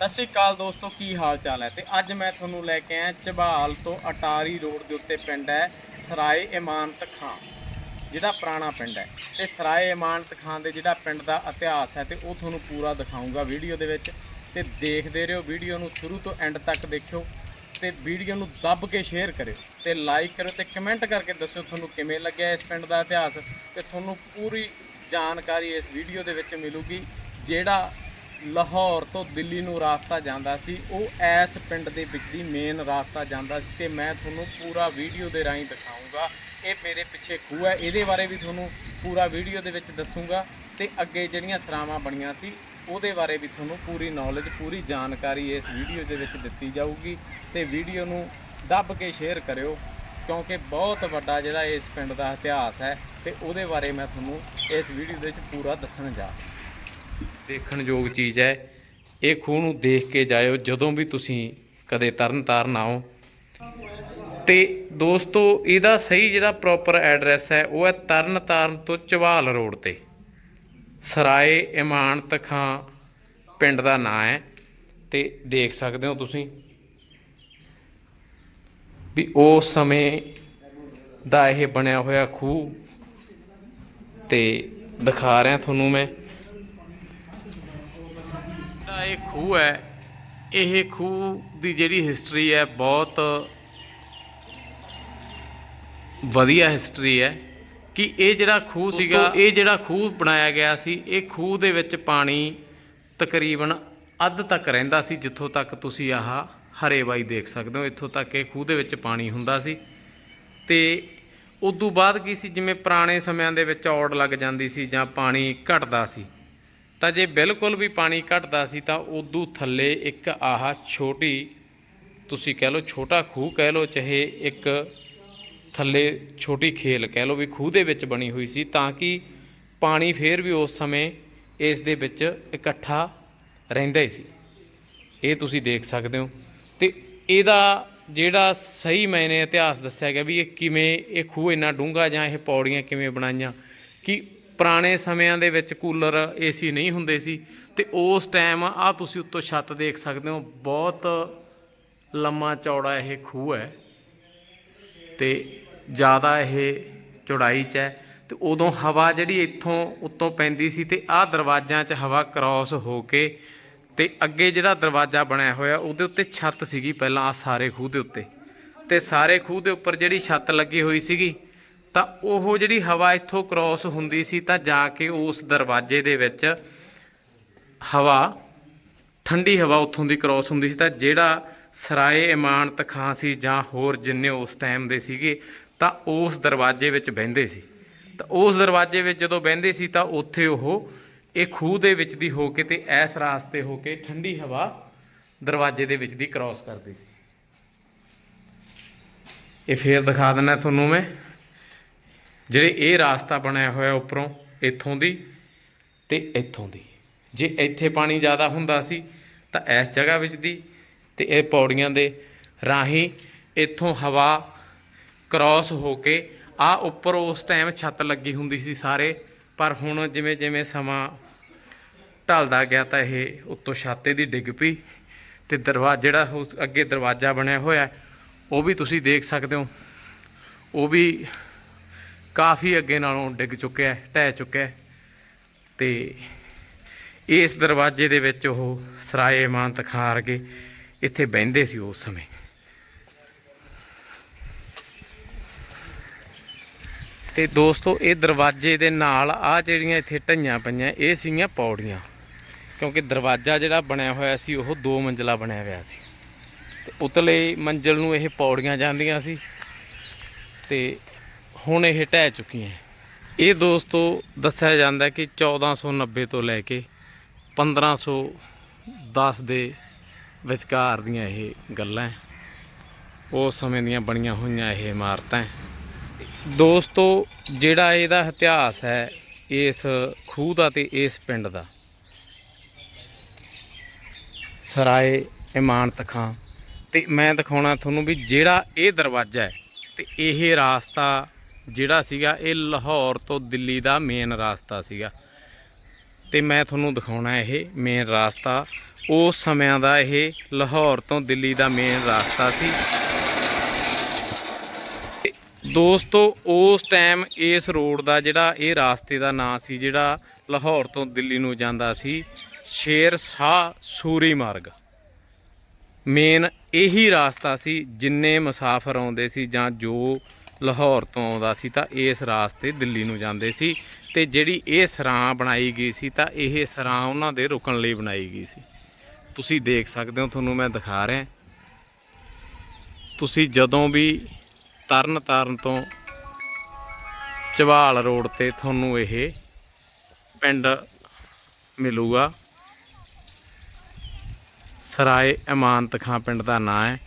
ਸਤਿ ਸ਼੍ਰੀ ਅਕਾਲ ਦੋਸਤੋ, ਕੀ ਹਾਲ ਚਾਲ ਹੈ? ਤੇ ਅੱਜ ਮੈਂ ਤੁਹਾਨੂੰ ਲੈ ਕੇ ਆਇਆ ਝਬਾਲ ਤੋਂ ਅਟਾਰੀ ਰੋਡ ਦੇ ਉੱਤੇ ਪਿੰਡ ਹੈ ਸਰਾਏ ਇਮਾਨਤ ਖਾਂ, ਜਿਹੜਾ ਪੁਰਾਣਾ ਪਿੰਡ ਹੈ। ਤੇ ਸਰਾਏ ਇਮਾਨਤ ਖਾਂ ਦੇ ਜਿਹੜਾ ਪਿੰਡ ਦਾ ਇਤਿਹਾਸ ਹੈ ਤੇ ਉਹ ਤੁਹਾਨੂੰ ਪੂਰਾ ਦਿਖਾਉਂਗਾ ਵੀਡੀਓ ਦੇ ਵਿੱਚ। ਤੇ ਦੇਖਦੇ ਰਹੋ, ਵੀਡੀਓ ਨੂੰ ਸ਼ੁਰੂ ਤੋਂ ਐਂਡ ਤੱਕ ਦੇਖਿਓ ਤੇ ਵੀਡੀਓ ਨੂੰ ਦੱਬ ਕੇ ਸ਼ੇਅਰ ਕਰਿਓ ਤੇ ਲਾਈਕ ਕਰਿਓ ਤੇ ਕਮੈਂਟ ਕਰਕੇ ਦੱਸਿਓ ਤੁਹਾਨੂੰ ਕਿਵੇਂ ਲੱਗਿਆ ਇਸ ਪਿੰਡ ਦਾ ਇਤਿਹਾਸ। ਤੇ ਤੁਹਾਨੂੰ ਪੂਰੀ ਜਾਣਕਾਰੀ ਇਸ ਵੀਡੀਓ ਦੇ ਵਿੱਚ ਮਿਲੂਗੀ, ਜਿਹੜਾ ਲਾਹੌਰ ਤੋਂ ਦਿੱਲੀ ਨੂੰ ਰਾਸਤਾ ਜਾਂਦਾ ਸੀ, ਉਹ ਐਸ ਪਿੰਡ ਦੇ ਵਿੱਚ ਦੀ ਮੇਨ ਰਾਸਤਾ ਜਾਂਦਾ ਸੀ ਤੇ ਮੈਂ ਤੁਹਾਨੂੰ ਪੂਰਾ ਵੀਡੀਓ ਦੇ ਰਾਹੀਂ ਦਿਖਾਉਂਗਾ ਇਹ ਮੇਰੇ ਪਿੱਛੇ ਖੂਹ ਹੈ, ਇਹਦੇ ਬਾਰੇ ਵੀ ਤੁਹਾਨੂੰ ਪੂਰਾ ਵੀਡੀਓ ਦੇ ਵਿੱਚ ਦੱਸੂਗਾ ਤੇ ਅੱਗੇ ਜਿਹੜੀਆਂ ਸਰਾਵਾਂ ਬਣੀਆਂ ਸੀ, ਉਹਦੇ ਬਾਰੇ ਵੀ ਤੁਹਾਨੂੰ ਪੂਰੀ ਨੌਲੇਜ ਪੂਰੀ ਜਾਣਕਾਰੀ ਇਸ ਵੀਡੀਓ ਦੇ ਵਿੱਚ ਦਿੱਤੀ ਜਾਊਗੀ ਤੇ ਵੀਡੀਓ ਨੂੰ ਦੱਬ ਕੇ ਸ਼ੇਅਰ ਕਰਿਓ, ਕਿਉਂਕਿ ਬਹੁਤ ਵੱਡਾ ਜਿਹੜਾ ਇਸ ਪਿੰਡ ਦਾ ਇਤਿਹਾਸ ਹੈ ਤੇ ਉਹਦੇ ਬਾਰੇ ਮੈਂ ਤੁਹਾਨੂੰ ਇਸ ਵੀਡੀਓ ਦੇ ਵਿੱਚ ਪੂਰਾ ਦੱਸਣ ਜਾ ਰਿਹਾ। ਦੇਖਣ ਯੋਗ ਚੀਜ਼ ਹੈ। ਇਹ ਖੂਹ ਨੂੰ ਦੇਖ ਕੇ ਜਾਇਓ, ਜਦੋਂ ਵੀ ਤੁਸੀਂ ਕਦੇ ਤਰਨ ਤਾਰਨ ਆਓ। ਤੇ ਦੋਸਤੋ, ਇਹਦਾ ਸਹੀ ਜਿਹੜਾ ਪ੍ਰੋਪਰ ਐਡਰੈਸ ਹੈ, ਉਹ ਹੈ ਤਰਨ ਤਾਰਨ ਤੋਂ ਚਵਾਲ ਰੋਡ ਤੇ। ਸਰਾਏ ਇਮਾਨਤ ਖਾਂ ਪਿੰਡ ਦਾ ਨਾਂ ਹੈ, ਤੇ ਦੇਖ ਸਕਦੇ ਹੋ ਤੁਸੀਂ ਵੀ ਉਸ ਸਮੇਂ ਦਾ ਇਹ ਬਣਿਆ ਹੋਇਆ ਖੂਹ। ਤੇ ਦਿਖਾ ਰਿਹਾ ਤੁਹਾਨੂੰ ਮੈਂ। ਇਹ ਖੂਹ ਹੈ ਇਹ ਖੂਹ ਦੀ ਜਿਹੜੀ ਹਿਸਟਰੀ ਹੈ ਬਹੁਤ ਵਧੀਆ ਹਿਸਟਰੀ ਹੈ ਕਿ ਇਹ ਜਿਹੜਾ ਖੂਹ ਸੀਗਾ ਇਹ ਜਿਹੜਾ ਖੂਹ ਬਣਾਇਆ ਗਿਆ ਸੀ ਇਹ ਖੂਹ ਦੇ ਵਿੱਚ ਪਾਣੀ ਤਕਰੀਬਨ ਅੱਧ ਤੱਕ ਰਹਿੰਦਾ ਸੀ ਜਿੱਥੋਂ ਤੱਕ ਤੁਸੀਂ ਆਹ ਹਰੇ ਬਾਈ ਦੇਖ ਸਕਦੇ ਹੋ ਇੱਥੋਂ ਤੱਕ ਇਹ ਖੂਹ ਦੇ ਵਿੱਚ ਪਾਣੀ ਹੁੰਦਾ ਸੀ। ਤੇ ਉਦੋਂ ਬਾਅਦ ਕੀ ਸੀ ਜਿਵੇਂ ਪੁਰਾਣੇ ਸਮਿਆਂ ਦੇ ਵਿੱਚ ਔੜ ਲੱਗ ਜਾਂਦੀ ਸੀ ਜਾਂ ਪਾਣੀ ਘਟਦਾ ਸੀ। ਤਾਂ ਜੇ ਬਿਲਕੁਲ ਵੀ ਪਾਣੀ ਘਟਦਾ ਸੀ ਤਾਂ ਉਦੋਂ ਥੱਲੇ ਇੱਕ ਆਹ ਛੋਟੀ, ਤੁਸੀਂ ਕਹਿ ਲਓ ਛੋਟਾ ਖੂਹ ਕਹਿ ਲਓ, ਚਾਹੇ ਇੱਕ ਥੱਲੇ ਛੋਟੀ ਖੇਲ ਕਹਿ ਲਓ ਵੀ ਖੂਹ ਦੇ ਵਿੱਚ ਬਣੀ ਹੋਈ ਸੀ, ਤਾਂ ਕਿ ਪਾਣੀ ਫੇਰ ਵੀ ਉਸ ਸਮੇਂ ਇਸ ਦੇ ਵਿੱਚ ਇਕੱਠਾ ਰਹਿੰਦਾ ਹੀ ਸੀ। ਇਹ ਤੁਸੀਂ ਦੇਖ ਸਕਦੇ ਹੋ। ਤੇ ਇਹਦਾ ਜਿਹੜਾ ਸਹੀ ਮੈਨੇ ਇਤਿਹਾਸ ਦੱਸਿਆ ਗਿਆ ਵੀ ਇਹ ਕਿਵੇਂ ਇਹ ਖੂਹ ਇੰਨਾ ਡੂੰਘਾ ਜਾਂ ਇਹ ਪੌੜੀਆਂ ਕਿਵੇਂ ਬਣਾਈਆਂ, ਕਿ ਪੁਰਾਣੇ ਸਮਿਆਂ ਦੇ ਵਿੱਚ ਕੂਲਰ, ਏਸੀ ਨਹੀਂ ਹੁੰਦੇ ਸੀ ਤੇ ਉਸ ਟਾਈਮ ਆ ਤੁਸੀਂ ਉੱਤੋਂ ਛੱਤ ਦੇਖ ਸਕਦੇ ਹੋ, ਬਹੁਤ ਲੰਮਾ ਚੌੜਾ ਇਹ ਖੂਹ ਹੈ ਤੇ ਜ਼ਿਆਦਾ ਇਹ ਚੌੜਾਈ 'ਚ ਹੈ ਤੇ ਉਦੋਂ ਹਵਾ ਜਿਹੜੀ ਇੱਥੋਂ ਉੱਤੋਂ ਪੈਂਦੀ ਸੀ ਤੇ ਆਹ ਦਰਵਾਜ਼ਿਆਂ 'ਚ ਹਵਾ ਕ੍ਰਾਸ ਹੋ ਕੇ ਤੇ ਅੱਗੇ ਜਿਹੜਾ ਦਰਵਾਜ਼ਾ ਬਣਿਆ ਹੋਇਆ, ਉਹਦੇ ਉੱਤੇ ਛੱਤ ਸੀਗੀ ਪਹਿਲਾਂ ਆ ਸਾਰੇ ਖੂਹ ਦੇ ਉੱਤੇ ਤੇ ਸਾਰੇ ਖੂਹ ਦੇ ਉੱਪਰ ਜਿਹੜੀ ਛੱਤ ਲੱਗੀ ਹੋਈ ਸੀਗੀ ਤਾਂ ਉਹ ਜਿਹੜੀ ਹਵਾ ਇੱਥੋਂ ਕ੍ਰਾਸ ਹੁੰਦੀ ਸੀ ਤਾਂ ਜਾ ਕੇ ਉਸ ਦਰਵਾਜ਼ੇ ਦੇ ਵਿੱਚ ਹਵਾ, ਠੰਡੀ ਹਵਾ ਉੱਥੋਂ ਦੀ ਕ੍ਰਾਸ ਹੁੰਦੀ ਸੀ ਤਾਂ ਜਿਹੜਾ ਸਰਾਏ ਇਮਾਨਤ ਖਾਂ ਸੀ ਜਾਂ ਹੋਰ ਜਿੰਨੇ ਉਸ ਟਾਈਮ ਦੇ ਸੀਗੇ ਤਾਂ ਉਸ ਦਰਵਾਜ਼ੇ ਵਿੱਚ ਬਹਿੰਦੇ ਸੀ। ਤਾਂ ਉਸ ਦਰਵਾਜ਼ੇ ਵਿੱਚ ਜਦੋਂ ਬਹਿੰਦੇ ਸੀ ਤਾਂ ਉੱਥੇ ਉਹ ਇਹ ਖੂਹ ਦੇ ਵਿੱਚ ਦੀ ਹੋ ਕੇ ਤੇ ਐਸ ਰਾਸਤੇ ਹੋ ਕੇ ਠੰਡੀ ਹਵਾ ਦਰਵਾਜ਼ੇ ਦੇ ਵਿੱਚ ਦੀ ਕ੍ਰਾਸ ਕਰਦੀ ਸੀ। ਇਹ ਫੇਰ ਦਿਖਾ ਦਿੰਦਾ ਤੁਹਾਨੂੰ ਮੈਂ। ਜਿਹੜੇ ਇਹ ਰਾਸਤਾ ਬਣਿਆ ਹੋਇਆ ਉੱਪਰੋਂ, ਇੱਥੋਂ ਦੀ ਤੇ ਇੱਥੋਂ ਦੀ। ਜੇ ਇੱਥੇ ਪਾਣੀ ਜ਼ਿਆਦਾ ਹੁੰਦਾ ਸੀ, ਤਾਂ ਇਸ ਜਗ੍ਹਾ ਵਿੱਚ ਦੀ ਤੇ ਇਹ ਪੌੜੀਆਂ ਦੇ ਰਾਹੀਂ ਇੱਥੋਂ ਹਵਾ ਕ੍ਰਾਸ ਹੋ ਕੇ ਆ ਉੱਪਰ ਉਸ ਟਾਈਮ ਛੱਤ ਲੱਗੀ ਹੁੰਦੀ ਸੀ ਸਾਰੇ, ਪਰ ਹੁਣ ਜਿਵੇਂ ਜਿਵੇਂ ਸਮਾਂ ਢਲਦਾ ਗਿਆ ਤਾਂ ਇਹ ਉੱਤੋਂ ਛਾਤੇ ਦੀ ਡਿੱਗ ਪਈ ਤੇ ਦਰਵਾਜ਼ਾ ਜਿਹੜਾ ਉਸ ਅੱਗੇ ਦਰਵਾਜ਼ਾ ਬਣਿਆ ਹੋਇਆ, ਉਹ ਵੀ ਤੁਸੀਂ ਦੇਖ ਸਕਦੇ ਹੋ। ਉਹ ਵੀ ਕਾਫੀ ਅੱਗੇ ਨਾਲੋਂ ਡਿੱਗ ਚੁੱਕਿਆ ਹੈ, ਢਹਿ ਚੁੱਕਿਆ ਹੈ। ਤੇ ਇਸ ਦਰਵਾਜ਼ੇ ਦੇ ਵਿੱਚ ਉਹ ਸਰਾਏ ਇਮਾਨਤ ਖਾਰ ਕੇ ਇੱਥੇ ਬਹਿੰਦੇ ਸੀ ਉਸ ਸਮੇਂ। ਤੇ ਦੋਸਤੋ, ਇਹ ਦਰਵਾਜ਼ੇ ਦੇ ਨਾਲ ਆ ਜਿਹੜੀਆਂ ਇੱਥੇ ਢਈਆਂ ਪਈਆਂ, ਇਹ ਸੀਗੀਆਂ ਪੌੜੀਆਂ। ਕਿਉਂਕਿ ਦਰਵਾਜ਼ਾ ਜਿਹੜਾ ਬਣਿਆ ਹੋਇਆ ਸੀ, ਉਹ ਦੋ ਮੰਜ਼ਲਾ ਬਣਿਆ ਹੋਇਆ ਸੀ। ਤੇ ਉਤਲੇ ਮੰਜ਼ਲ ਨੂੰ ਇਹ ਪੌੜੀਆਂ ਜਾਂਦੀਆਂ ਸੀ। ਤੇ ਹੁਣ ਇਹ ਢਹਿ ਚੁੱਕੀਆਂ ਇਹ ਦੋਸਤੋ ਦੱਸਿਆ ਜਾਂਦਾ ਕਿ 1490 ਤੋਂ ਲੈ ਕੇ 1510 ਦੇ ਵਿਚਕਾਰ ਦੀਆਂ ਇਹ ਗੱਲਾਂ ਉਸ ਸਮੇਂ ਦੀਆਂ ਬਣੀਆਂ ਹੋਈਆਂ ਇਹ ਇਮਾਰਤਾਂ ਦੋਸਤੋ ਜਿਹੜਾ ਇਹਦਾ ਇਤਿਹਾਸ ਹੈ ਇਸ ਖੂਹ ਦਾ ਤੇ ਇਸ ਪਿੰਡ ਦਾ, ਸਰਾਏ ਇਮਾਨਤ ਖਾਂ। ਤੇ ਮੈਂ ਦਿਖਾਉਣਾ ਤੁਹਾਨੂੰ ਵੀ ਜਿਹੜਾ ਇਹ ਦਰਵਾਜ਼ਾ ਹੈ ਤੇ ਇਹ ਰਾਸਤਾ ਜਿਹੜਾ ਸੀਗਾ ਇਹ ਲਾਹੌਰ ਤੋਂ ਦਿੱਲੀ ਦਾ ਮੇਨ ਰਾਸਤਾ ਸੀਗਾ। ਤੇ ਮੈਂ ਤੁਹਾਨੂੰ ਦਿਖਾਉਣਾ ਇਹ ਮੇਨ ਰਾਸਤਾ। ਉਸ ਸਮਿਆਂ ਦਾ ਇਹ ਲਾਹੌਰ ਤੋਂ ਦਿੱਲੀ ਦਾ ਮੇਨ ਰਸਤਾ ਸੀ। ਦੋਸਤੋ, ਉਸ ਟਾਈਮ ਇਸ ਰੋਡ ਦਾ ਜਿਹੜਾ ਇਹ ਰਾਸਤੇ ਦਾ ਨਾਂ ਸੀ, ਜਿਹੜਾ ਲਾਹੌਰ ਤੋਂ ਦਿੱਲੀ ਨੂੰ ਜਾਂਦਾ ਸੀ, ਸ਼ੇਰ ਸ਼ਾਹ ਸੂਰੀ ਮਾਰਗ। ਮੇਨ ਇਹੀ ਰਾਸਤਾ ਸੀ ਜਿੰਨੇ ਮੁਸਾਫਰ ਆਉਂਦੇ ਸੀ ਜਾਂ ਜੋ ਲਾਹੌਰ ਤੋਂ ਆਉਂਦਾ ਸੀ ਤਾਂ ਇਸ ਰਾਸਤੇ ਦਿੱਲੀ ਨੂੰ ਜਾਂਦੇ ਸੀ ਤੇ ਜਿਹੜੀ ਇਹ ਸਰਾਂ ਬਣਾਈ ਗਈ ਸੀ ਤਾਂ ਇਹ ਸਰਾਂ ਉਹਨਾਂ ਦੇ ਰੁਕਣ ਲਈ ਬਣਾਈ ਗਈ ਸੀ। ਤੁਸੀਂ ਦੇਖ ਸਕਦੇ ਹੋ, ਤੁਹਾਨੂੰ ਮੈਂ ਦਿਖਾ ਰਿਹਾ। ਤੁਸੀਂ ਜਦੋਂ ਵੀ ਤਰਨ ਤਾਰਨ ਤੋਂ ਚਵਾਲ ਰੋਡ ਤੇ ਤੁਹਾਨੂੰ ਇਹ ਪਿੰਡ ਮਿਲੂਗਾ। ਸਰਾਏ ਇਮਾਨਤ ਖਾਂ ਪਿੰਡ ਦਾ ਨਾਂ ਹੈ।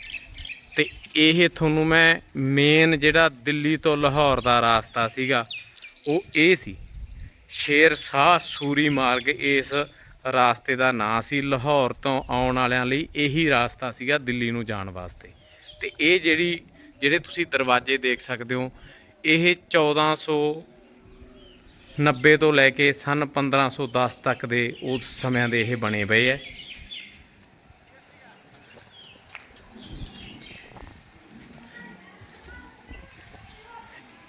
ਇਹ ਤੁਹਾਨੂੰ ਮੈਂ ਮੇਨ ਜਿਹੜਾ ਦਿੱਲੀ ਤੋਂ ਲਾਹੌਰ ਦਾ ਰਾਸਤਾ ਸੀਗਾ, ਉਹ ਇਹ ਸੀ। ਸ਼ੇਰ ਸ਼ਾਹ ਸੂਰੀ ਮਾਰਗ ਇਸ ਰਾਸਤੇ ਦਾ ਨਾਂ ਸੀ। ਲਾਹੌਰ ਤੋਂ ਆਉਣ ਵਾਲਿਆਂ ਲਈ ਇਹੀ ਰਾਸਤਾ ਸੀਗਾ ਦਿੱਲੀ ਨੂੰ ਜਾਣ ਵਾਸਤੇ। ਤੇ ਇਹ ਜਿਹੜੀ, ਜਿਹੜੇ ਤੁਸੀਂ ਦਰਵਾਜ਼ੇ ਦੇਖ ਸਕਦੇ ਹੋ, ਇਹ 1490 ਤੋਂ ਲੈ ਕੇ ਸਨ 1510 ਤੱਕ ਦੇ ਉਸ ਸਮਿਆਂ ਦੇ ਇਹ ਬਣੇ ਪਏ ਐ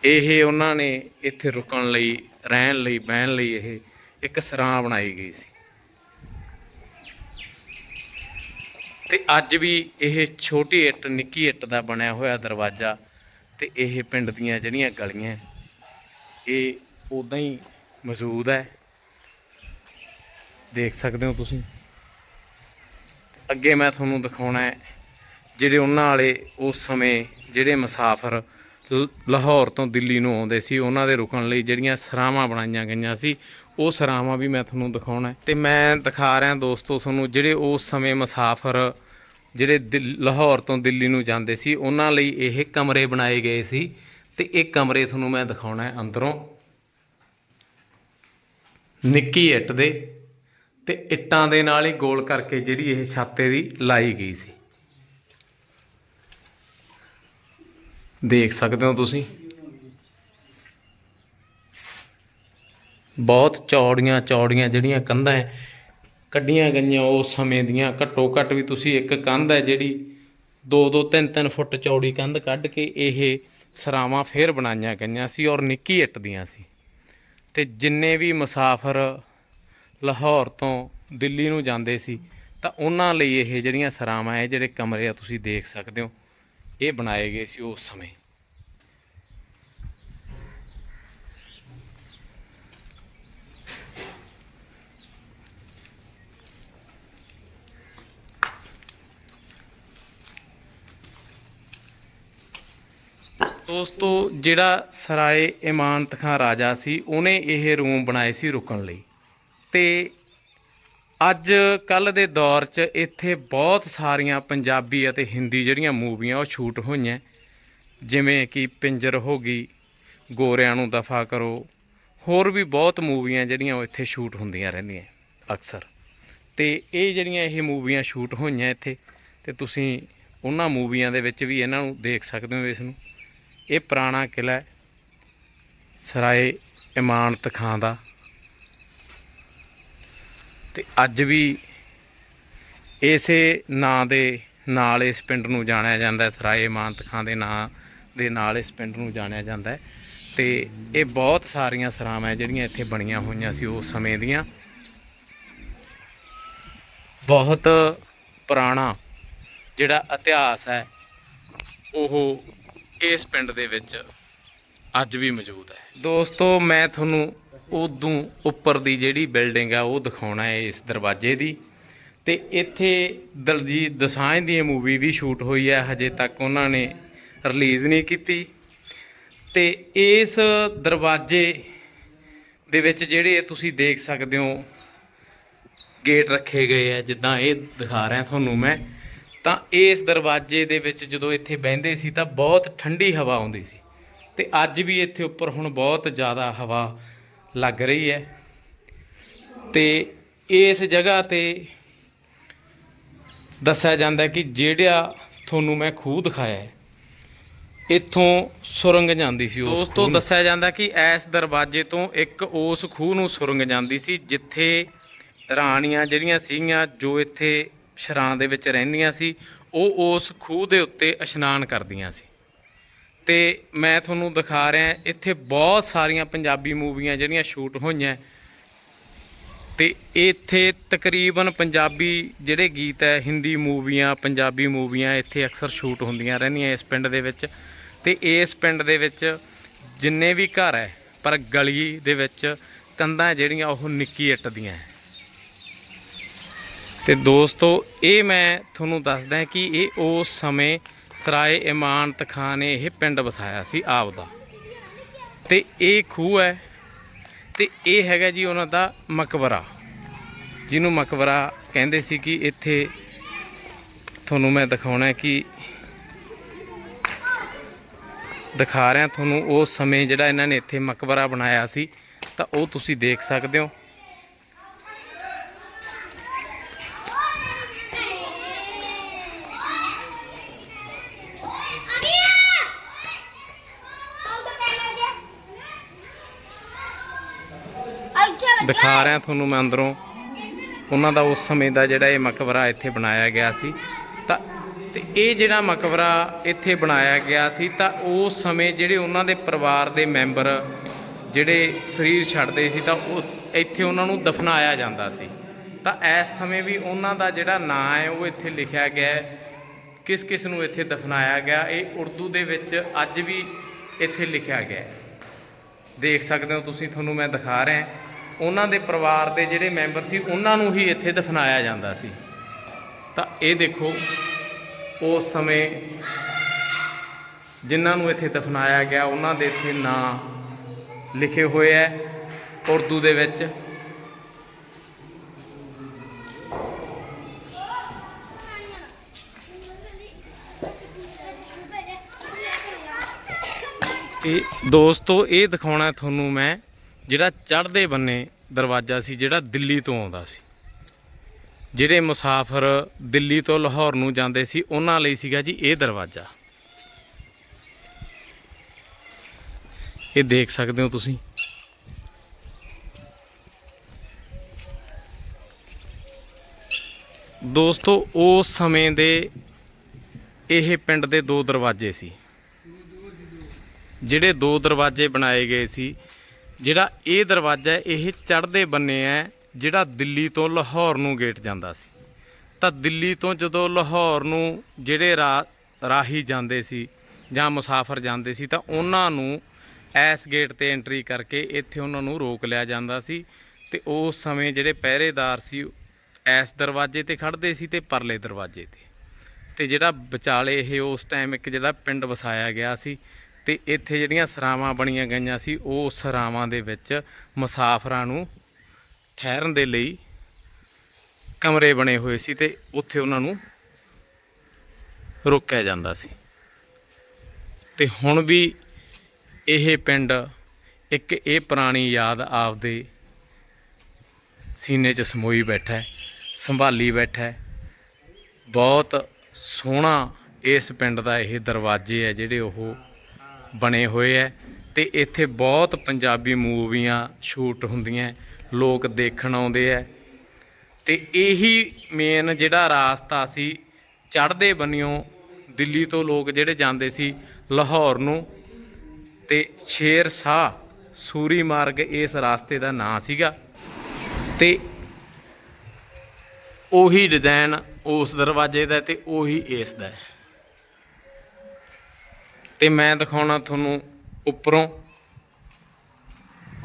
ਇਹ ਉਹਨਾਂ ਨੇ ਇੱਥੇ ਰੁਕਣ ਲਈ, ਰਹਿਣ ਲਈ, ਬਹਿਣ ਲਈ ਇਹ ਇੱਕ ਸਰਾਂ ਬਣਾਈ ਗਈ ਸੀ। ਤੇ ਅੱਜ ਵੀ ਇਹ ਛੋਟੀ ਇੱਟ, ਨਿੱਕੀ ਇੱਟ ਦਾ ਬਣਿਆ ਹੋਇਆ ਦਰਵਾਜ਼ਾ ਤੇ ਇਹ ਪਿੰਡ ਦੀਆਂ ਜਿਹੜੀਆਂ ਗਲੀਆਂ, ਇਹ ਉਦਾਂ ਹੀ ਮੌਜੂਦ ਹੈ। ਦੇਖ ਸਕਦੇ ਹੋ ਤੁਸੀਂ। ਅੱਗੇ ਮੈਂ ਤੁਹਾਨੂੰ ਦਿਖਾਉਣਾ ਹੈ ਜਿਹੜੇ ਉਹਨਾਂ ਵਾਲੇ ਉਸ ਸਮੇਂ ਜਿਹੜੇ ਮੁਸਾਫਰ ਲਾਹੌਰ ਤੋਂ ਦਿੱਲੀ ਨੂੰ ਆਉਂਦੇ ਸੀ, ਉਹਨਾਂ ਦੇ ਰੁਕਣ ਲਈ ਜਿਹੜੀਆਂ ਸਰਾਵਾਂ ਬਣਾਈਆਂ ਗਈਆਂ ਸੀ, ਉਹ ਸਰਾਵਾਂ ਵੀ ਮੈਂ ਤੁਹਾਨੂੰ ਦਿਖਾਉਣਾ ਹੈ। ਤੇ ਮੈਂ ਦਿਖਾ ਰਿਹਾ ਦੋਸਤੋ ਤੁਹਾਨੂੰ ਜਿਹੜੇ ਉਸ ਸਮੇਂ ਮੁਸਾਫਰ ਜਿਹੜੇ ਦਿਲ- ਲਾਹੌਰ ਤੋਂ ਦਿੱਲੀ ਨੂੰ ਜਾਂਦੇ ਸੀ, ਉਹਨਾਂ ਲਈ ਇਹ ਕਮਰੇ ਬਣਾਏ ਗਏ ਸੀ। ਤੇ ਇਹ ਕਮਰੇ ਤੁਹਾਨੂੰ ਮੈਂ ਦਿਖਾਉਣਾ ਹੈ ਅੰਦਰੋਂ। ਨਿੱਕੀ ਇੱਟ ਦੇ ਤੇ ਇੱਟਾਂ ਦੇ ਨਾਲ ਹੀ ਗੋਲ ਕਰਕੇ ਜਿਹੜੀ ਇਹ ਛਾਤੇ ਦੀ ਲਾਈ ਗਈ ਸੀ। ਦੇਖ ਸਕਦੇ ਹੋ ਤੁਸੀਂ। ਬਹੁਤ ਚੌੜੀਆਂ ਚੌੜੀਆਂ ਜਿਹੜੀਆਂ ਕੰਧਾਂ ਹੈ ਕੱਢੀਆਂ ਗਈਆਂ ਉਸ ਸਮੇਂ ਦੀਆਂ। ਘੱਟੋ ਘੱਟ ਵੀ ਤੁਸੀਂ ਇੱਕ ਕੰਧ ਹੈ ਜਿਹੜੀ 2-2 3-3 ਫੁੱਟ ਚੌੜੀ ਕੰਧ ਕੱਢ ਕੇ ਇਹ ਸਰਾਵਾਂ ਫੇਰ ਬਣਾਈਆਂ ਗਈਆਂ ਸੀ ਔਰ ਨਿੱਕੀ ਇੱਟ ਦੀਆਂ ਸੀ। ਤੇ ਜਿੰਨੇ ਵੀ ਮੁਸਾਫਰ ਲਾਹੌਰ ਤੋਂ ਦਿੱਲੀ ਨੂੰ ਜਾਂਦੇ ਸੀ, ਤਾਂ ਉਹਨਾਂ ਲਈ ਇਹ ਜਿਹੜੀਆਂ ਸਰਾਵਾਂ ਹੈ ਜਿਹੜੇ ਕਮਰੇ ਆ, ਤੁਸੀਂ ਦੇਖ ਸਕਦੇ ਹੋ। ਇਹ ਬਣਾਏ ਗਏ ਸੀ ਉਸ ਸਮੇਂ। ਦੋਸਤੋ, ਜਿਹੜਾ ਸਰਾਏ ਇਮਾਨਤ ਖਾਂ ਰਾਜਾ ਸੀ, ਉਹਨੇ ਇਹ ਰੂਮ ਬਣਾਏ ਸੀ ਰੁਕਣ ਲਈ। ਤੇ ਅੱਜ ਕੱਲ ਦੇ ਦੌਰ 'ਚ ਇੱਥੇ ਬਹੁਤ ਸਾਰੀਆਂ ਪੰਜਾਬੀ ਅਤੇ ਹਿੰਦੀ ਜਿਹੜੀਆਂ ਮੂਵੀਆਂ ਉਹ ਸ਼ੂਟ ਹੋਈਆਂ। ਜਿਵੇਂ ਕਿ ਪਿੰਜਰ ਹੋ ਗਈ, ਗੋਰਿਆਂ ਨੂੰ ਦਫਾ ਕਰੋ, ਹੋਰ ਵੀ ਬਹੁਤ ਮੂਵੀਆਂ ਜਿਹੜੀਆਂ ਉਹ ਇੱਥੇ ਸ਼ੂਟ ਹੁੰਦੀਆਂ ਰਹਿੰਦੀਆਂ, ਅਕਸਰ। ਤੇ ਇਹ ਜਿਹੜੀਆਂ ਇਹ ਮੂਵੀਆਂ ਸ਼ੂਟ ਹੋਈਆਂ ਇੱਥੇ, ਤੇ ਤੁਸੀਂ ਉਹਨਾਂ ਮੂਵੀਆਂ ਦੇ ਵਿੱਚ ਵੀ ਇਹਨਾਂ ਨੂੰ ਦੇਖ ਸਕਦੇ ਹੋ ਇਸ ਨੂੰ। ਇਹ ਪੁਰਾਣਾ ਕਿਲਾ ਹੈ, ਸਰਾਏ ਇਮਾਨਤ ਖਾਂ ਦਾ। ਤੇ ਅੱਜ ਵੀ ਇਸੇ ਨਾਂ ਦੇ ਨਾਲ ਇਸ ਪਿੰਡ ਨੂੰ ਜਾਣਿਆ ਜਾਂਦਾ ਹੈ। ਸਰਾਏ ਇਮਾਨਤ ਖਾਂ ਦੇ ਨਾਂ ਦੇ ਨਾਲ ਇਸ ਪਿੰਡ ਨੂੰ ਜਾਣਿਆ ਜਾਂਦਾ ਹੈ। ਤੇ ਇਹ ਬਹੁਤ ਸਾਰੀਆਂ ਸਰਾਵਾਂ ਜਿਹੜੀਆਂ ਇੱਥੇ ਬਣੀਆਂ ਹੋਈਆਂ ਸੀ ਉਸ ਸਮੇਂ ਦੀਆਂ। ਬਹੁਤ ਪੁਰਾਣਾ ਜਿਹੜਾ ਇਤਿਹਾਸ ਹੈ, ਉਹ ਇਸ ਪਿੰਡ ਦੇ ਵਿੱਚ ਅੱਜ ਵੀ ਮੌਜੂਦ ਹੈ। ਦੋਸਤੋ, ਮੈਂ ਤੁਹਾਨੂੰ ਉਦੋਂ ਉੱਪਰ ਦੀ ਜਿਹੜੀ ਬਿਲਡਿੰਗ ਆ, ਉਹ ਦਿਖਾਉਣਾ ਹੈ ਇਸ ਦਰਵਾਜ਼ੇ ਦੀ। ਤੇ ਇੱਥੇ ਦਲਜੀਤ ਦਸਾਂਝ ਦੀ ਮੂਵੀ ਵੀ ਸ਼ੂਟ ਹੋਈ ਹੈ ਹਜੇ ਤੱਕ ਉਹਨਾਂ ਨੇ ਰਿਲੀਜ਼ ਨਹੀਂ ਕੀਤੀ। ਤੇ ਇਸ ਦਰਵਾਜ਼ੇ ਦੇ ਵਿੱਚ ਜਿਹੜੇ ਤੁਸੀਂ ਦੇਖ ਸਕਦੇ ਹੋ, ਗੇਟ ਰੱਖੇ ਗਏ ਆ, ਜਿੱਦਾਂ ਇਹ ਦਿਖਾ ਰਿਹਾ ਤੁਹਾਨੂੰ ਮੈਂ, ਤਾਂ ਇਸ ਦਰਵਾਜ਼ੇ ਦੇ ਵਿੱਚ ਜਦੋਂ ਇੱਥੇ ਬਹਿੰਦੇ ਸੀ, ਤਾਂ ਬਹੁਤ ਠੰਡੀ ਹਵਾ ਆਉਂਦੀ ਸੀ। ਤੇ ਅੱਜ ਵੀ ਇੱਥੇ ਉੱਪਰ ਹੁਣ ਬਹੁਤ ਜ਼ਿਆਦਾ ਹਵਾ ਲੱਗ ਰਹੀ ਹੈ। ਤੇ ਇਸ ਜਗ੍ਹਾ ਤੇ ਦੱਸਿਆ ਜਾਂਦਾ ਕਿ ਜਿਹੜਾ ਤੁਹਾਨੂੰ ਮੈਂ ਖੂਹ ਦਿਖਾਇਆ ਹੈ ਇੱਥੋਂ ਸੁਰੰਗ ਜਾਂਦੀ ਸੀ ਉਸ ਤੋਂ ਦੱਸਿਆ ਜਾਂਦਾ ਕਿ ਇਸ ਦਰਵਾਜ਼ੇ ਤੋਂ ਇੱਕ ਉਸ ਖੂਹ ਨੂੰ ਸੁਰੰਗ ਜਾਂਦੀ ਸੀ ਜਿੱਥੇ ਰਾਣੀਆਂ ਜਿਹੜੀਆਂ ਸੀਗੀਆਂ ਜੋ ਇੱਥੇ ਸ਼ਰਾਂ ਦੇ ਵਿੱਚ ਰਹਿੰਦੀਆਂ ਸੀ ਉਹ ਉਸ ਖੂਹ ਦੇ ਉੱਤੇ ਇਸ਼ਨਾਨ ਕਰਦੀਆਂ ਸੀ। ਤੇ ਮੈਂ ਤੁਹਾਨੂੰ ਦਿਖਾ ਰਿਹਾ, ਇੱਥੇ ਬਹੁਤ ਸਾਰੀਆਂ ਪੰਜਾਬੀ ਮੂਵੀਆਂ ਜਿਹੜੀਆਂ ਸ਼ੂਟ ਹੋਈਆਂ। ਤੇ ਇੱਥੇ ਤਕਰੀਬਨ ਪੰਜਾਬੀ ਜਿਹੜੇ ਗੀਤ ਹੈ, ਹਿੰਦੀ ਮੂਵੀਆਂ, ਪੰਜਾਬੀ ਮੂਵੀਆਂ ਇੱਥੇ ਅਕਸਰ ਸ਼ੂਟ ਹੁੰਦੀਆਂ ਰਹਿੰਦੀਆਂ ਇਸ ਪਿੰਡ ਦੇ ਵਿੱਚ। ਤੇ ਇਸ ਪਿੰਡ ਦੇ ਵਿੱਚ ਜਿੰਨੇ ਵੀ ਘਰ ਹੈ, ਪਰ ਗਲੀ ਦੇ ਵਿੱਚ ਕੰਧਾਂ ਜਿਹੜੀਆਂ ਉਹ ਨਿੱਕੀ ਇੱਟ ਦੀਆਂ ਹੈ। ਤੇ ਦੋਸਤੋ, ਇਹ ਮੈਂ ਤੁਹਾਨੂੰ ਦੱਸਦਾ ਕਿ ਇਹ ਉਸ ਸਮੇਂ ਸਰਾਏ ਇਮਾਨਤ ਖਾਨ ਨੇ ਇਹ ਪਿੰਡ ਵਸਾਇਆ ਸੀ ਆਪ ਦਾ ਤੇ ਇਹ ਖੂਹ ਹੈ ਤੇ ਇਹ ਹੈਗਾ ਜੀ ਉਹਨਾਂ ਦਾ ਮਕਬਰਾ। ਜਿਹਨੂੰ ਮਕਬਰਾ ਕਹਿੰਦੇ ਸੀ ਕਿ ਇੱਥੇ ਤੁਹਾਨੂੰ ਮੈਂ ਦਿਖਾਉਣਾ ਕਿ ਦਿਖਾ ਰਿਹਾ ਤੁਹਾਨੂੰ ਉਸ ਸਮੇਂ ਜਿਹੜਾ ਇਹਨਾਂ ਨੇ ਇੱਥੇ ਮਕਬਰਾ ਬਣਾਇਆ ਸੀ, ਤਾਂ ਉਹ ਤੁਸੀਂ ਦੇਖ ਸਕਦੇ ਹੋ। ਦਿਖਾ ਰਿਹਾ ਤੁਹਾਨੂੰ ਮੈਂ ਅੰਦਰੋਂ ਉਹਨਾਂ ਦਾ ਉਸ ਸਮੇਂ ਦਾ ਜਿਹੜਾ ਇਹ ਮਕਬਰਾ ਇੱਥੇ ਬਣਾਇਆ ਗਿਆ ਸੀ। ਤਾਂ ਤੇ ਇਹ ਜਿਹੜਾ ਮਕਬਰਾ ਇੱਥੇ ਬਣਾਇਆ ਗਿਆ ਸੀ, ਤਾਂ ਉਸ ਸਮੇਂ ਜਿਹੜੇ ਉਹਨਾਂ ਦੇ ਪਰਿਵਾਰ ਦੇ ਮੈਂਬਰ ਜਿਹੜੇ ਸਰੀਰ ਛੱਡਦੇ ਸੀ, ਤਾਂ ਉਹ ਇੱਥੇ ਉਹਨਾਂ ਨੂੰ ਦਫਨਾਇਆ ਜਾਂਦਾ ਸੀ। ਤਾਂ ਇਸ ਸਮੇਂ ਵੀ ਉਹਨਾਂ ਦਾ ਜਿਹੜਾ ਨਾਂ ਹੈ, ਉਹ ਇੱਥੇ ਲਿਖਿਆ ਗਿਆ ਹੈ। ਕਿਸ ਕਿਸ ਨੂੰ ਇੱਥੇ ਦਫਨਾਇਆ ਗਿਆ, ਇਹ ਉਰਦੂ ਦੇ ਵਿੱਚ ਅੱਜ ਵੀ ਇੱਥੇ ਲਿਖਿਆ ਗਿਆ ਦੇਖ ਸਕਦੇ ਹੋ ਤੁਸੀਂ, ਤੁਹਾਨੂੰ ਮੈਂ ਦਿਖਾ ਰਿਹਾ ਉਹਨਾਂ ਦੇ ਪਰਿਵਾਰ ਦੇ ਜਿਹੜੇ ਮੈਂਬਰ ਸੀ, ਉਹਨਾਂ ਨੂੰ ਹੀ ਇੱਥੇ ਦਫਨਾਇਆ ਜਾਂਦਾ ਸੀ। ਤਾਂ ਇਹ ਦੇਖੋ, ਉਸ ਸਮੇਂ ਜਿਨ੍ਹਾਂ ਨੂੰ ਇੱਥੇ ਦਫਨਾਇਆ ਗਿਆ, ਉਹਨਾਂ ਦੇ ਇੱਥੇ ਨਾਂ ਲਿਖੇ ਹੋਏ ਹੈ ਉਰਦੂ ਦੇ ਵਿੱਚ। ਇਹ ਦੋਸਤੋ, ਇਹ ਦਿਖਾਉਣਾ ਤੁਹਾਨੂੰ ਮੈਂ ਜਿਹੜਾ ਚੜ੍ਹਦੇ ਬੰਨੇ ਦਰਵਾਜ਼ਾ ਸੀ, ਜਿਹੜਾ ਦਿੱਲੀ ਤੋਂ ਆਉਂਦਾ ਸੀ। ਜਿਹੜੇ ਮੁਸਾਫਰ ਦਿੱਲੀ ਤੋਂ ਲਾਹੌਰ ਨੂੰ ਜਾਂਦੇ ਸੀ, ਉਹਨਾਂ ਲਈ ਸੀਗਾ ਜੀ ਇਹ ਦਰਵਾਜ਼ਾ। ਇਹ ਦੇਖ ਸਕਦੇ ਹੋ ਤੁਸੀਂ। ਦੋਸਤੋ, ਉਸ ਸਮੇਂ ਦੇ ਇਹ ਪਿੰਡ ਦੇ ਦੋ ਦਰਵਾਜ਼ੇ ਸੀ। ਜਿਹੜੇ ਦੋ ਦਰਵਾਜ਼ੇ ਬਣਾਏ ਗਏ ਸੀ ਜਿਹੜਾ ਇਹ ਦਰਵਾਜ਼ਾ ਹੈ, ਇਹ ਚੜ੍ਹਦੇ ਬੰਨੇ ਹੈ ਜਿਹੜਾ ਦਿੱਲੀ ਤੋਂ ਲਾਹੌਰ ਨੂੰ ਗੇਟ ਜਾਂਦਾ ਸੀ। ਤਾਂ ਦਿੱਲੀ ਤੋਂ ਜਦੋਂ ਲਾਹੌਰ ਨੂੰ ਜਿਹੜੇ ਰਾ- ਰਾਹੀ ਜਾਂਦੇ ਸੀ ਜਾਂ ਮੁਸਾਫਰ ਜਾਂਦੇ ਸੀ ਤਾਂ ਉਹਨਾਂ ਨੂੰ ਇਸ ਗੇਟ ਤੇ ਐਂਟਰੀ ਕਰਕੇ ਇੱਥੇ ਉਹਨਾਂ ਨੂੰ ਰੋਕ ਲਿਆ ਜਾਂਦਾ ਸੀ ਤੇ ਉਸ ਸਮੇਂ ਜਿਹੜੇ ਪਹਿਰੇਦਾਰ ਸੀ ਇਸ ਦਰਵਾਜ਼ੇ ਤੇ ਖੜਦੇ ਸੀ ਤੇ ਪਰਲੇ ਦਰਵਾਜ਼ੇ ਤੇ। ਤੇ ਜਿਹੜਾ ਵਿਚਾਲੇ ਇਹ ਉਸ ਟਾਈਮ ਇੱਕ ਜਿਹੜਾ ਪਿੰਡ ਵਸਾਇਆ ਗਿਆ ਸੀ ਤੇ ਇੱਥੇ ਜਿਹੜੀਆਂ ਸਰਾਵਾਂ ਬਣੀਆਂ ਗਈਆਂ ਸੀ, ਉਹ ਸਰਾਵਾਂ ਦੇ ਵਿੱਚ ਮੁਸਾਫਰਾਂ ਨੂੰ ਠਹਿਰਨ ਦੇ ਲਈ ਕਮਰੇ ਬਣੇ ਹੋਏ ਸੀ ਤੇ ਉੱਥੇ ਉਹਨਾਂ ਨੂੰ ਰੋਕਿਆ ਜਾਂਦਾ ਸੀ। ਤੇ ਹੁਣ ਵੀ ਇਹ ਪਿੰਡ ਇੱਕ ਇਹ ਪੁਰਾਣੀ ਯਾਦ ਆਪਦੇ ਸੀਨੇ 'ਚ ਸਮੋਈ ਬੈਠਾ ਹੈ, ਸੰਭਾਲੀ ਬੈਠਾ ਹੈ। ਬਹੁਤ ਸੋਹਣਾ ਇਸ ਪਿੰਡ ਦਾ ਇਹ ਦਰਵਾਜ਼ੇ ਹੈ ਜਿਹੜੇ ਉਹ ਬਣੇ ਹੋਏ ਹੈ ਤੇ ਇੱਥੇ ਬਹੁਤ ਪੰਜਾਬੀ ਮੂਵੀਆਂ ਸ਼ੂਟ ਹੁੰਦੀਆਂ, ਲੋਕ ਦੇਖਣ ਆਉਂਦੇ ਹੈ ਤੇ ਇਹੀ ਮੇਨ ਜਿਹੜਾ ਰਾਸਤਾ ਸੀ, ਚੜ੍ਹਦੇ ਬੰਨਿਓ ਦਿੱਲੀ ਤੋਂ ਲੋਕ ਜਿਹੜੇ ਜਾਂਦੇ ਸੀ ਲਾਹੌਰ ਨੂੰ ਤੇ ਸ਼ੇਰ ਸ਼ਾਹ ਸੂਰੀ ਮਾਰਗ ਇਸ ਰਾਸਤੇ ਦਾ ਨਾਂ ਸੀਗਾ। ਤੇ ਉਹੀ ਡਿਜ਼ਾਈਨ ਉਸ ਦਰਵਾਜ਼ੇ ਦਾ ਤੇ ਉਹੀ ਇਸ ਦਾ। ਹੈ ਤੇ ਮੈਂ ਦਿਖਾਉਣਾ ਤੁਹਾਨੂੰ ਉੱਪਰੋਂ।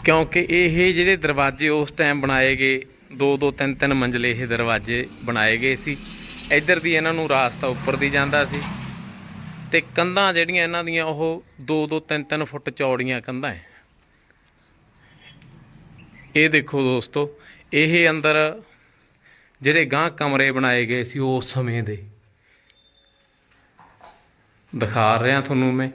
ਕਿਉਂਕਿ ਇਹ ਜਿਹੜੇ ਦਰਵਾਜ਼ੇ ਉਸ ਟਾਈਮ ਬਣਾਏ ਗਏ, ਦੋ ਦੋ, ਤਿੰਨ ਤਿੰਨ ਮੰਜ਼ਲੇ ਇਹ ਦਰਵਾਜ਼ੇ ਬਣਾਏ ਗਏ ਸੀ। ਇੱਧਰ ਦੀ ਇਹਨਾਂ ਨੂੰ ਰਾਸਤਾ ਉੱਪਰ ਦੀ ਜਾਂਦਾ ਸੀ। ਤੇ ਕੰਧਾਂ ਜਿਹੜੀਆਂ ਇਹਨਾਂ ਦੀਆਂ, ਉਹ ਦੋ ਦੋ, ਤਿੰਨ ਤਿੰਨ ਫੁੱਟ ਚੌੜੀਆਂ ਕੰਧਾਂ ਹੈ ਇਹ ਦੇਖੋ ਦੋਸਤੋ, ਇਹ ਅੰਦਰ ਜਿਹੜੇ ਗਾਂ ਕਮਰੇ ਬਣਾਏ ਗਏ ਸੀ ਉਸ ਸਮੇਂ ਦੇ। ਦਿਖਾ ਰਿਹਾ ਤੁਹਾਨੂੰ ਮੈਂ।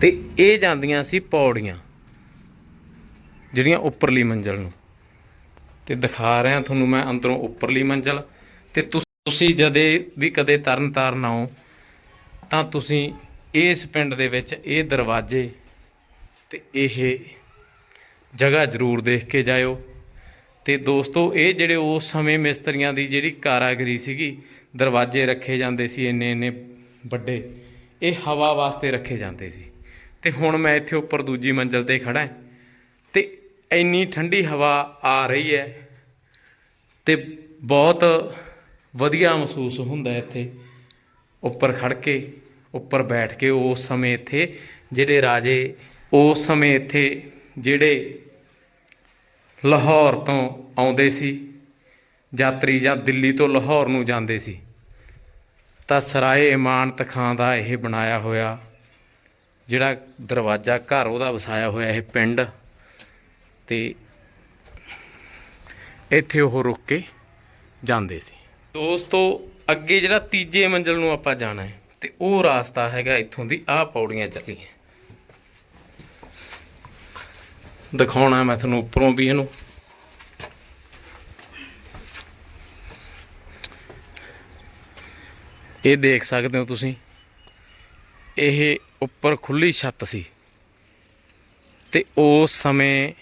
ਤੇ ਇਹ ਜਾਂਦੀਆਂ ਸੀ ਪੌੜੀਆਂ, ਜਿਹੜੀਆਂ ਉੱਪਰਲੀ ਮੰਜ਼ਲ ਨੂੰ। ਤੇ ਦਿਖਾ ਰਿਹਾ ਤੁਹਾਨੂੰ ਮੈਂ ਅੰਦਰੋਂ ਉੱਪਰਲੀ ਮੰਜ਼ਲ। ਤੇ ਤੁਸੀਂ ਜਦੇ ਵੀ ਕਦੇ ਤਰਨ ਤਾਰਨ ਆਓ, ਤਾਂ ਤੁਸੀਂ ਇਸ ਪਿੰਡ ਦੇ ਵਿੱਚ ਇਹ ਦਰਵਾਜ਼ੇ ਤੇ ਇਹ ਜਗ੍ਹਾ ਜ਼ਰੂਰ ਦੇਖ ਕੇ ਜਾਇਓ। ਤੇ ਦੋਸਤੋ, ਇਹ ਜਿਹੜੇ ਉਸ ਸਮੇਂ ਮਿਸਤਰੀਆਂ ਦੀ ਜਿਹੜੀ ਕਾਰਾਗਰੀ ਸੀਗੀ, ਦਰਵਾਜ਼ੇ ਰੱਖੇ ਜਾਂਦੇ ਸੀ, ਇੰਨੇ ਇੰਨੇ ਵੱਡੇ, ਇਹ ਹਵਾ ਵਾਸਤੇ ਰੱਖੇ ਜਾਂਦੇ ਸੀ। ਤੇ ਹੁਣ ਮੈਂ ਇੱਥੇ ਉੱਪਰ ਦੂਜੀ ਮੰਜ਼ਲ ਤੇ ਖੜਾ ਹਾਂ ਤੇ ਇੰਨੀ ਠੰਡੀ ਹਵਾ ਆ ਰਹੀ ਹੈ ਤੇ ਬਹੁਤ ਵਧੀਆ ਮਹਿਸੂਸ ਹੁੰਦਾ ਇੱਥੇ। ਉੱਪਰ ਖੜ ਕੇ, ਉੱਪਰ ਬੈਠ ਕੇ ਉਸ ਸਮੇਂ ਇੱਥੇ, ਜਿਹੜੇ ਰਾਜੇ ਉਸ ਸਮੇਂ ਇੱਥੇ ਜਿਹੜੇ ਲਾਹੌਰ ਤੋਂ ਆਉਂਦੇ ਸੀ, ਯਾਤਰੀ ਜਾਂ ਦਿੱਲੀ ਤੋਂ ਲਾਹੌਰ ਨੂੰ ਜਾਂਦੇ ਸੀ। ਤਾਂ ਸਰਾਏ ਇਮਾਨਤ ਖਾਂ ਦਾ ਇਹ ਬਣਾਇਆ ਹੋਇਆ, ਜਿਹੜਾ ਦਰਵਾਜ਼ਾ ਘਰ ਉਹਦਾ ਵਸਾਇਆ ਹੋਇਆ ਇਹ ਪਿੰਡ ਤੇ ਇੱਥੇ ਉਹ ਰੁਕ ਕੇ ਜਾਂਦੇ ਸੀ। ਦੋਸਤੋ, ਅੱਗੇ ਜਿਹੜਾ ਤੀਜੇ ਮੰਜ਼ਲ ਨੂੰ ਆਪਾਂ ਜਾਣਾ ਹੈ ਤੇ ਉਹ ਰਾਸਤਾ ਹੈਗਾ ਇੱਥੋਂ ਦੀ ਆਹ ਪੌੜੀਆਂ ਚੱਲੀਆਂ। ਦਿਖਾਉਣਾ, ਮੈਂ ਤੁਹਾਨੂੰ ਉੱਪਰੋਂ ਵੀ ਇਹਨੂੰ। ਇਹ ਦੇਖ ਸਕਦੇ ਹੋ ਤੁਸੀਂ, ਇਹ ਉੱਪਰ ਖੁੱਲੀ ਛੱਤ ਸੀ। ਤੇ ਉਸ ਸਮੇਂ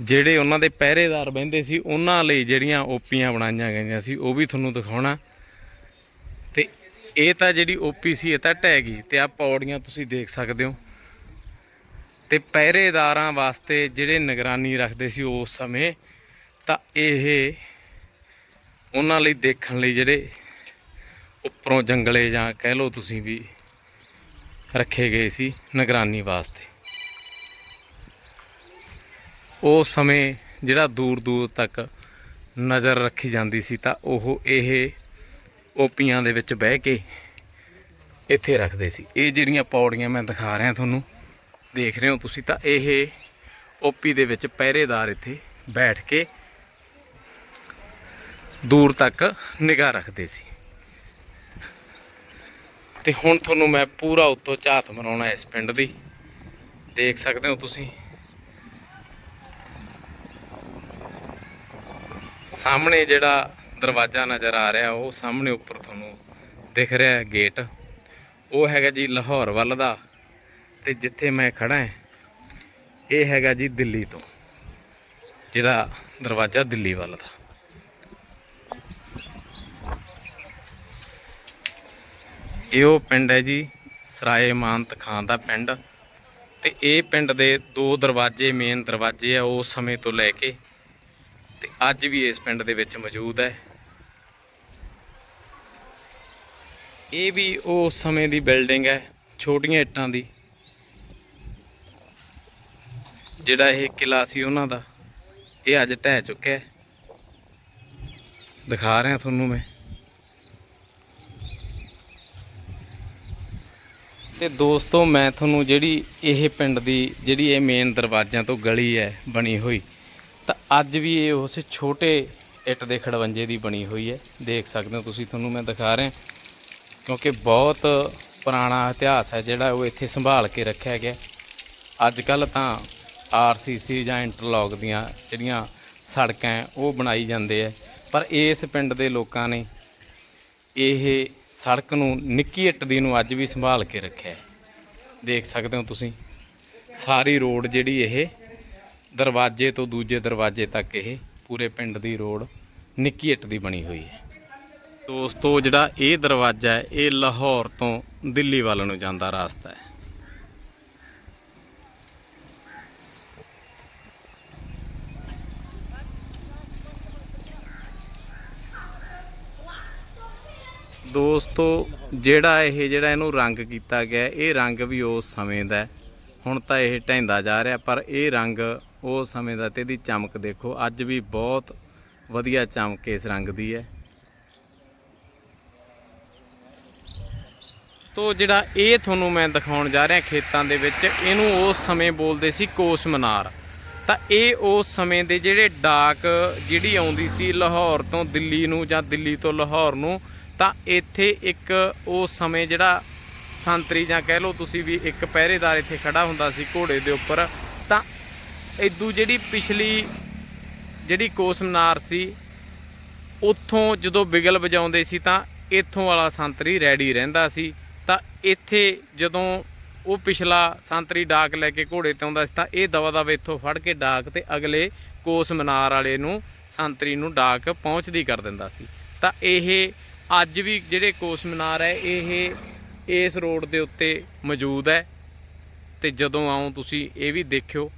ਜਿਹੜੇ ਉਹਨਾਂ ਦੇ ਪਹਿਰੇਦਾਰ ਬਹਿੰਦੇ ਸੀ, ਉਹਨਾਂ ਲਈ ਜਿਹੜੀਆਂ ਓਪੀਆਂ ਬਣਾਈਆਂ ਗਈਆਂ ਸੀ, ਉਹ ਵੀ ਤੁਹਾਨੂੰ ਦਿਖਾਉਣਾ। ਤੇ ਇਹ ਤਾਂ ਜਿਹੜੀ ਓਪੀ ਸੀ, ਇਹ ਤਾਂ ਢਹਿ ਗਈ। ਤੇ ਆ ਪੌੜੀਆਂ ਤੁਸੀਂ ਦੇਖ ਸਕਦੇ ਹੋ। ਤੇ ਪਹਿਰੇਦਾਰਾਂ ਵਾਸਤੇ ਜਿਹੜੇ ਨਿਗਰਾਨੀ ਰੱਖਦੇ ਸੀ ਉਸ ਸਮੇਂ, ਤਾਂ ਇਹ ਉਹਨਾਂ ਲਈ ਦੇਖਣ ਲਈ ਜਿਹੜੇ ਉੱਪਰੋਂ ਜੰਗਲੇ ਜਾਂ ਕਹਿ ਲਓ ਤੁਸੀਂ ਵੀ ਰੱਖੇ ਗਏ ਸੀ ਨਿਗਰਾਨੀ ਵਾਸਤੇ। ਉਸ ਸਮੇਂ ਜਿਹੜਾ ਦੂਰ ਦੂਰ ਤੱਕ ਨਜ਼ਰ ਰੱਖੀ ਜਾਂਦੀ ਸੀ, ਤਾਂ ਉਹ ਇਹ ਓਪੀਆਂ ਦੇ ਵਿੱਚ ਬਹਿ ਕੇ ਇੱਥੇ ਰੱਖਦੇ ਸੀ। ਇਹ ਜਿਹੜੀਆਂ ਪੌੜੀਆਂ ਮੈਂ ਦਿਖਾ ਰਿਹਾ ਤੁਹਾਨੂੰ ਦੇਖ ਰਹੇ ਹੋ ਤੁਸੀਂ ਤਾਂ ਇਹ ਓਪੀ ਦੇ ਵਿੱਚ ਪਹਿਰੇਦਾਰ ਇੱਥੇ ਬੈਠ ਕੇ ਦੂਰ ਤੱਕ ਨਿਗਾਹ ਰੱਖਦੇ ਸੀ। ਤੇ ਹੁਣ ਤੁਹਾਨੂੰ ਮੈਂ ਪੂਰਾ ਉੱਤੋਂ ਝਾਤ ਮਰਾਉਣਾ ਇਸ ਪਿੰਡ ਦੀ। ਦੇਖ ਸਕਦੇ ਹੋ ਤੁਸੀਂ। ਸਾਹਮਣੇ ਜਿਹੜਾ ਦਰਵਾਜ਼ਾ ਨਜ਼ਰ ਆ ਰਿਹਾ, ਉਹ ਸਾਹਮਣੇ ਉੱਪਰ ਤੁਹਾਨੂੰ ਦਿਖ ਰਿਹਾ ਗੇਟ। ਉਹ ਹੈਗਾ ਜੀ ਲਾਹੌਰ ਵੱਲ ਦਾ। ਤੇ ਜਿੱਥੇ ਮੈਂ ਖੜਾ ਹਾਂ, ਇਹ ਹੈਗਾ ਜੀ ਦਿੱਲੀ ਤੋਂ, ਜਿਹੜਾ ਦਰਵਾਜ਼ਾ ਦਿੱਲੀ ਵੱਲ ਦਾ। ਇਹ ਉਹ ਪਿੰਡ ਹੈ ਜੀ, ਸਰਾਏ ਮਾਨਤ ਖਾਂ ਦਾ ਪਿੰਡ। ਤੇ ਇਹ ਪਿੰਡ ਦੇ ਦੋ ਦਰਵਾਜ਼ੇ ਮੇਨ ਦਰਵਾਜ਼ੇ ਆ ਉਸ ਸਮੇਂ ਤੋਂ ਲੈ ਕੇ ਤੇ ਅੱਜ ਵੀ ਇਸ ਪਿੰਡ ਦੇ ਵਿੱਚ ਮੌਜੂਦ ਹੈ। ਇਹ ਵੀ ਉਸ ਸਮੇਂ ਦੀ ਬਿਲਡਿੰਗ ਹੈ, ਛੋਟੀਆਂ ਇੱਟਾਂ ਦੀ। ਜਿਹੜਾ ਇਹ ਕਿਲਾ ਸੀ ਉਹਨਾਂ ਦਾ, ਇਹ ਅੱਜ ਢਹਿ ਚੁੱਕਿਆ ਦਿਖਾ ਰਿਹਾ ਤੁਹਾਨੂੰ ਮੈਂ। ਤੇ ਦੋਸਤੋ, ਮੈਂ ਤੁਹਾਨੂੰ ਜਿਹੜੀ ਇਹ ਪਿੰਡ ਦੀ, ਜਿਹੜੀ ਇਹ ਮੇਨ ਦਰਵਾਜ਼ਿਆਂ ਤੋਂ ਗਲੀ ਹੈ, ਬਣੀ ਹੋਈ, ਤਾਂ ਅੱਜ ਵੀ ਇਹ ਉਸ ਛੋਟੇ ਇੱਟ ਦੇ ਖੜਵੰਜੇ ਦੀ ਬਣੀ ਹੋਈ ਹੈ। ਦੇਖ ਸਕਦੇ ਹੋ ਤੁਸੀਂ, ਤੁਹਾਨੂੰ ਮੈਂ ਦਿਖਾ ਰਿਹਾ, ਕਿਉਂਕਿ ਬਹੁਤ ਪੁਰਾਣਾ ਇਤਿਹਾਸ ਹੈ ਜਿਹੜਾ ਉਹ ਇੱਥੇ ਸੰਭਾਲ ਕੇ ਰੱਖਿਆ ਗਿਆ ਅੱਜ ਕੱਲ ਤਾਂ ਆਰਸੀਸੀ ਜਾਂ ਇੰਟਰਲੌਕ ਦੀਆਂ ਜਿਹੜੀਆਂ ਸੜਕਾਂ ਉਹ ਬਣਾਈ ਜਾਂਦੇ ਆ। ਪਰ ਇਸ ਪਿੰਡ ਦੇ ਲੋਕਾਂ ਨੇ ਇਹ ਸੜਕ ਨੂੰ ਨਿੱਕੀ ਇੱਟ ਦੀ ਨੂੰ ਅੱਜ ਵੀ ਸੰਭਾਲ ਕੇ ਰੱਖਿਆ ਦੇਖ ਸਕਦੇ ਹੋ ਤੁਸੀਂ, ਸਾਰੀ ਰੋਡ ਜਿਹੜੀ ਇਹ ਦਰਵਾਜ਼ੇ ਤੋਂ ਦੂਜੇ ਦਰਵਾਜ਼ੇ ਤੱਕ ਇਹ ਪੂਰੇ ਪਿੰਡ ਦੀ ਰੋਡ ਨਿੱਕੀ ਇੱਟ ਦੀ ਬਣੀ ਹੋਈ ਹੈ। ਦੋਸਤੋ, ਜਿਹੜਾ ਇਹ ਦਰਵਾਜ਼ਾ ਹੈ, ਇਹ ਲਾਹੌਰ ਤੋਂ ਦਿੱਲੀ ਵੱਲ ਨੂੰ ਜਾਂਦਾ ਰਸਤਾ ਹੈ। ਦੋਸਤੋ, ਜਿਹੜਾ ਇਹ ਜਿਹੜਾ ਇਹਨੂੰ ਰੰਗ ਕੀਤਾ ਗਿਆ, ਇਹ ਰੰਗ ਵੀ ਉਸ ਸਮੇਂ ਦਾ ਹੁਣ ਤਾਂ ਇਹ ਢਹਿੰਦਾ ਜਾ ਰਿਹਾ, ਪਰ ਇਹ ਰੰਗ ਉਸ ਸਮੇਂ ਦਾ ਤੇ ਇਹਦੀ ਚਮਕ ਦੇਖੋ, ਅੱਜ ਵੀ ਬਹੁਤ ਵਧੀਆ ਚਮਕ ਇਸ ਰੰਗ ਦੀ ਹੈ। ਤੋ ਜਿਹੜਾ ਇਹ ਤੁਹਾਨੂੰ ਮੈਂ ਦਿਖਾਉਣ ਜਾ ਰਿਹਾ ਖੇਤਾਂ ਦੇ ਵਿੱਚ, ਇਹਨੂੰ ਉਸ ਸਮੇਂ ਬੋਲਦੇ ਸੀ ਕੋਸ ਮਨਾਰ। ਤਾਂ ਇਹ ਉਸ ਸਮੇਂ ਦੇ ਜਿਹੜੇ ਡਾਕ ਜਿਹੜੀ ਆਉਂਦੀ ਸੀ ਲਾਹੌਰ ਤੋਂ ਦਿੱਲੀ ਨੂੰ ਜਾਂ ਦਿੱਲੀ ਤੋਂ ਲਾਹੌਰ ਨੂੰ ਤਾਂ ਇੱਥੇ ਇੱਕ ਉਹ ਸਮੇਂ ਜਿਹੜਾ ਸੰਤਰੀ ਜਾਂ ਕਹਿ ਲਓ ਤੁਸੀਂ ਵੀ ਇੱਕ ਪਹਿਰੇਦਾਰ ਇੱਥੇ ਖੜਾ ਹੁੰਦਾ ਸੀ ਘੋੜੇ ਦੇ ਉੱਪਰ, ਤਾਂ ਇਦੂ ਜਿਹੜੀ ਪਿਛਲੀ ਜਿਹੜੀ ਕੋਸ ਮਨਾਰ ਸੀ, ਉੱਥੋਂ ਜਦੋਂ ਬਿਗਲ ਵਜਾਉਂਦੇ ਸੀ ਤਾਂ ਇੱਥੋਂ ਵਾਲਾ ਸੰਤਰੀ ਰੈਡੀ ਰਹਿੰਦਾ ਸੀ। ਤਾਂ ਇੱਥੇ ਜਦੋਂ ਉਹ ਪਿਛਲਾ ਸੰਤਰੀ ਡਾਕ ਲੈ ਕੇ ਘੋੜੇ ਤੇ ਆਉਂਦਾ ਸੀ ਤਾਂ ਇਹ ਦਵਾ ਦਵਾ ਇੱਥੋਂ ਫੜ ਕੇ ਡਾਕ ਤੇ ਅਗਲੇ ਕੋਸ ਮਨਾਰ ਵਾਲੇ ਨੂੰ, ਸੰਤਰੀ ਨੂੰ ਡਾਕ ਪਹੁੰਚਦੀ ਕਰ ਦਿੰਦਾ ਸੀ। ਤਾਂ ਇਹ ਅੱਜ ਵੀ ਜਿਹੜੇ ਕੋਸ ਮਨਾਰ ਹੈ, ਇਹ ਇਸ ਰੋਡ ਦੇ ਉੱਤੇ ਮੌਜੂਦ ਹੈ। ਤੇ ਜਦੋਂ ਆਓ ਤੁਸੀਂ, ਇਹ ਵੀ ਦੇਖਿਓ।